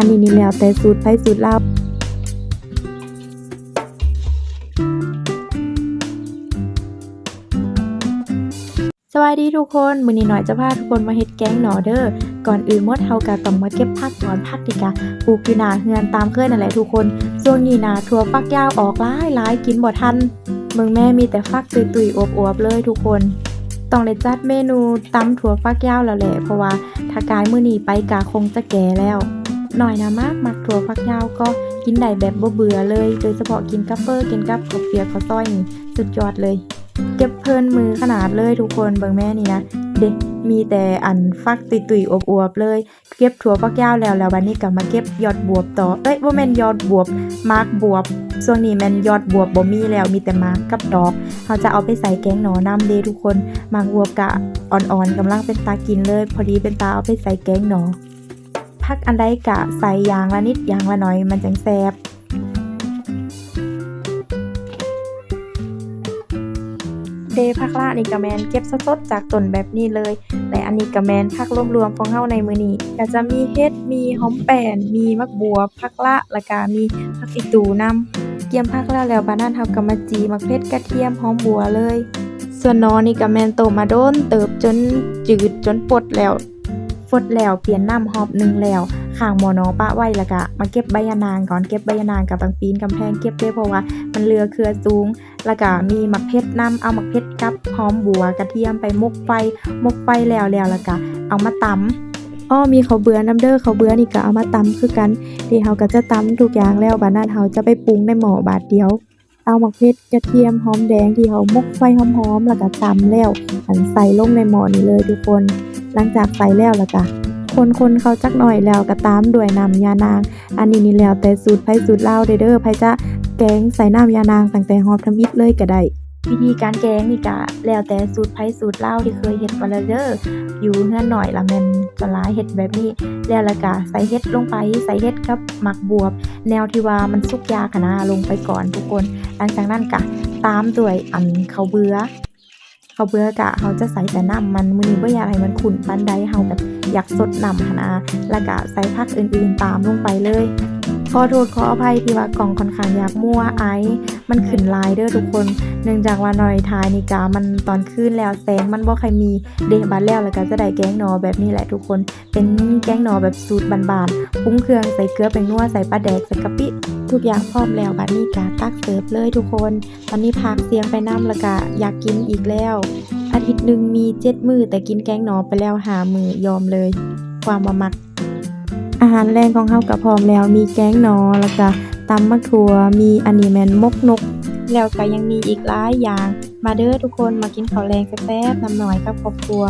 อันนี้นี่แล้วแต่สูตรไผสูตรเราสวัสดีทุกคนมื้อนี้หน่อยจะพาทุกคนมาเฮ็ดแกงหนอเด้อก่อนอื่นหมดเฮาก็ต้องมาเก็บผักก่อนผักนี่ก็ปลูกอยู่หน้าเฮือนตามเคยนั่นแหละทุกคนช่วงนี้นะถั่วฝักยาวออกหลายหลายกินบ่ทันเมืองแม่มีแต่ฟักตุยๆอวบๆเลยทุกคนต้องได้จัดเมนูตำถั่วฝักยาวแล้วแหละเพราะว่าถ้ากายมื้อนี้ไปกะคงจะแก่แล้ว หน่อยนะมากมักถั่วฝักยาวก็กินได้แบบบ่เบื่อเลย โดยเฉพาะกินกับเฟอร์กินกับข้าวเปียกข้าวต้อยนี่สุดยอดเลย เก็บเพลินมือขนาดเลยทุกคนเบิ่งแม่นี่นะเด็กมีแต่อันฟักตุยๆอวบๆเลย เก็บถั่วฝักยาวแล้วแล้ววันนี้ก็มาเก็บยอดบวบต่อเอ้ยบ่แม่นยอดบวบมากบวบช่วงนี้แม่นยอดบวบบ่มีแล้วมีแต่มากกับดอกเราจะเอาไปใส่แกงหนอน้ำเดทุกคนมากบวบกะอ่อนๆกำลังเป็นตากินเลย พอดีเป็นตาเอาไปใส่แกงหนอ พักอันใดกะใส่ยางละนิดยางละหน่อยมันจังแซ่บเดผักละนี่ก็แมนเก็บสดๆจากต้นแบบนี้เลย และอันนี้ก็แมนผักรวมๆของเฮาในมือนี้ก็จะมีเฮ็ดมีหอมแป้นมีมักบัวผักละแล้วก็มีผักอีตูนํเกียมผักแล้วแล้วบานั้นเฮาก็มาจีมักเผ็ดกระเทียมหอมบัวเลย ส่วนนอนี่ก็แมนโตมาโดนเติบจนจืดจนปดแล้ว ฟดแล้วเปลี่ยนน้ำหอบหนึ่งแล้วข้างหมอนอปะไว้แล้วก็มาเก็บใบยะนางก่อนเก็บใบยะนางกับตังปีนกำแพงเก็บเลยเพราะว่ามันเรือเครือสูง แล้วก็มีหมักเพชรน้ำเอาหมักเพชรกับหอมบัวกระเทียมไปมกไฟมกไฟแล้วแล้วแล้วก็เอามาตำอ้อมีเขาเบื่อน้ำเด้อข้าเบื่อนี่ก็เอามาตำคือกันที่เฮาก็จะตำทุกอย่างแล้วบัดนั้นเฮาจะไปปรุงในหม้อบาดเดียวเอาหมักเพชรกระเทียมหอมแดงที่เฮามกไฟหอมๆแล้วก็ตำแล้วอันใส่ลงในหม้อนี้เลยทุกคน หลังจากใส่แล้วแล้วก็คนเขาจักหน่อยแล้วก็ตามด้วยน้ำยานาง อันนี้นี่แล้วแต่สูตรไผสูตรลาเด้อเด้อไผจะแกงใส่น้ำยานางตั้งแต่หอบทำอิฐเลยก็ได้วิธีการแกงนี่ก็แล้วแต่สูตรไผสูตรเล่าที่เคยเฮ็ดมาแล้วเด้ออยู่เฮือนหน่อยละแม่นจะหลายเฮ็ดแบบนี้แล้วละก็ใส่เฮ็ดลงไปใส่เฮ็ดกับหมักบวบ แนวที่ว่ามันสุกยากนะลงไปก่อนทุกคน หลังจากนั้นก็ตามด้วยอันเขาเบื่อ ขาเบื่อกะเขาจะใส่แต่น้ำมันมือนี้บ่อยากให้มันขุ่นปานได้เขาแบบอยากสดน้ำหันนะแล้วก็ใส่ผักอื่นๆตามลงไปเลย ขอโทษขออภัยที่ว่ากล่องค่อนข้างอยากมั่วไอซ์มันขึ้นลายเด้อทุกคน เนื่องจากว่าหน่อยทายนี่กามันตอนคืนแล้วแสงมันบ่ใครมีเดบัดแล้วแล้วก็จะได้แกงหนอแบบนี้แหละทุกคน เป็นแกงหนอแบบสูตรบานๆปรุงเครื่องใส่เกลือเป็นนัวใส่ปลาแดกใส่กะปิทุกอย่างพร้อมแล้วบัดนี้กาตักเสิร์ฟเลยทุกคน ตอนนี้พักเสียงไปน้ำแล้วก็อยากกินอีกแล้ว อาทิตย์หนึ่งมีเจ็ดมือแต่กินแกงหนอไปแล้วหามือยอมเลย ความมามัก อาหารแรงของเฮากับพร้อมแล้วมีแกงนอแล้วก็ตำมะถั่วมีอันนี้แมนมกนก แล้วก็ยังมีอีกหลายอย่าง มาเด้อทุกคนมากินข้าวแรงแซ่บๆนำหน่อยกับครอบครัว